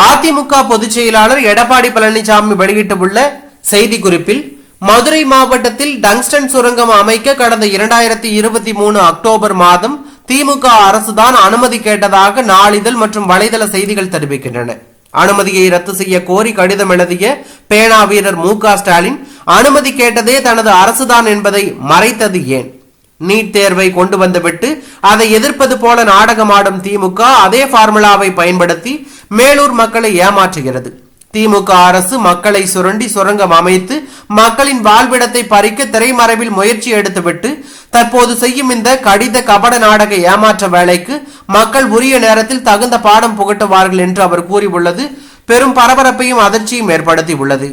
அதிமுக பொதுச் செயலாளர் எடப்பாடி பழனிசாமி வெளியிட்டுள்ள செய்திக்குறிப்பில் மதுரை மாவட்டத்தில் டங்ஸ்டன் சுரங்கம் அமைக்க கடந்த இரண்டாயிரத்தி இருபத்தி மூணு அக்டோபர் மாதம் திமுக அரசுதான் அனுமதி கேட்டதாக நாளிதழ் மற்றும் வலைதள செய்திகள் தெரிவிக்கின்றன. அனுமதியை ரத்து செய்ய கோரி கடிதம் எழுதிய பேனா வீரர் மு க ஸ்டாலின் அனுமதி கேட்டதே தனது அரசுதான் என்பதை மறைத்தது ஏன்? நீட் தேர்வை கொண்டு வந்துவிட்டு அதை எதிர்ப்பது போல நாடகமாடும் திமுக அதே ஃபார்முலாவை பயன்படுத்தி மேலூர் மக்களை ஏமாற்றுகிறது. திமுக அரசு மக்களை சுரண்டி சுரங்கம் அமைத்து மக்களின் வாழ்விடத்தை பறிக்க திரைமறைவில் முயற்சி எடுத்துவிட்டு தற்போது செய்யும் இந்த கடித கபட நாடக ஏமாற்ற வேலைக்கு மக்கள் உரிய நேரத்தில் தகுந்த பாடம் புகட்டுவார்கள் என்று அவர் கூறியுள்ளது. பெரும் பரபரப்பையும் அதிர்ச்சியும் ஏற்படுத்தி உள்ளது